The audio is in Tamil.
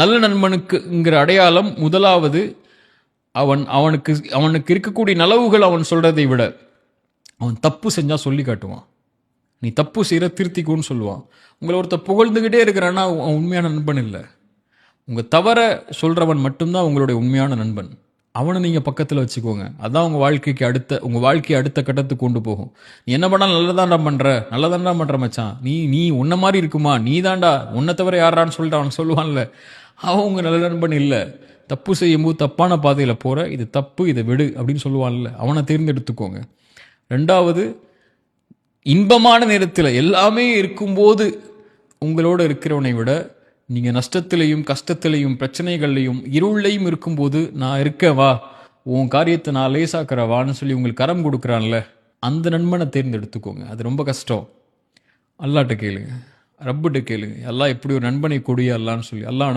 நல்ல நண்பனுக்குங்கிற அடையாளம் முதலாவது அவன் அவனுக்கு அவனுக்கு இருக்கக்கூடிய நலவுகள் அவன் சொல்கிறதை விட அவன் தப்பு செஞ்சால் சொல்லி காட்டுவான். நீ தப்பு செய்கிற திருத்திக்குன்னு சொல்லுவான். உங்களை ஒருத்தர் புகழ்ந்துக்கிட்டே இருக்கிறான்னா அவன் உண்மையான நண்பன் இல்லை. உங்கள் தவற சொல்கிறவன் மட்டும்தான் உங்களுடைய உண்மையான நண்பன். அவனை நீங்கள் பக்கத்தில் வச்சுக்கோங்க. அதான் உங்கள் வாழ்க்கைக்கு அடுத்த உங்கள் வாழ்க்கையை அடுத்த கட்டத்துக்கு கொண்டு போகும். நீ என்ன பண்ணால் நல்லதாண்டா பண்ணுற நல்லதாண்டா பண்ணுற மச்சான். நீ நீ உன்ன மாதிரி இருக்குமா? நீ தாண்டா உன்னை தவிர யாரான்னு சொல்லிட்டு அவன் சொல்லுவான்ல. அவன் உங்கள் நல்ல நண்பன் இல்லை. தப்பு செய்யும்போது தப்பான பாதையில் போகிற இது தப்பு இதை விடு அப்படின்னு சொல்லுவான்ல அவனை தேர்ந்தெடுத்துக்கோங்க. ரெண்டாவது இன்பமான நேரத்தில் எல்லாமே இருக்கும்போது உங்களோட இருக்கிறவனை விட நீங்கள் நஷ்டத்திலையும் கஷ்டத்திலையும் பிரச்சனைகள்லையும் இருளையும் இருக்கும்போது நான் இருக்கேன் வா. உன் காரியத்தை நான் லேசாக்குற வான்னு சொல்லி உங்களுக்கு கரம் கொடுக்குறான்ல அந்த நண்பனை தேர்ந்தெடுத்துக்கோங்க. அது ரொம்ப கஷ்டம். அல்லாட்ட கேளுங்க. ரப்புட்ட கேளுங்க. எல்லாம் எப்படி ஒரு நண்பனை கொடியா அல்லான்னு சொல்லி எல்லாம்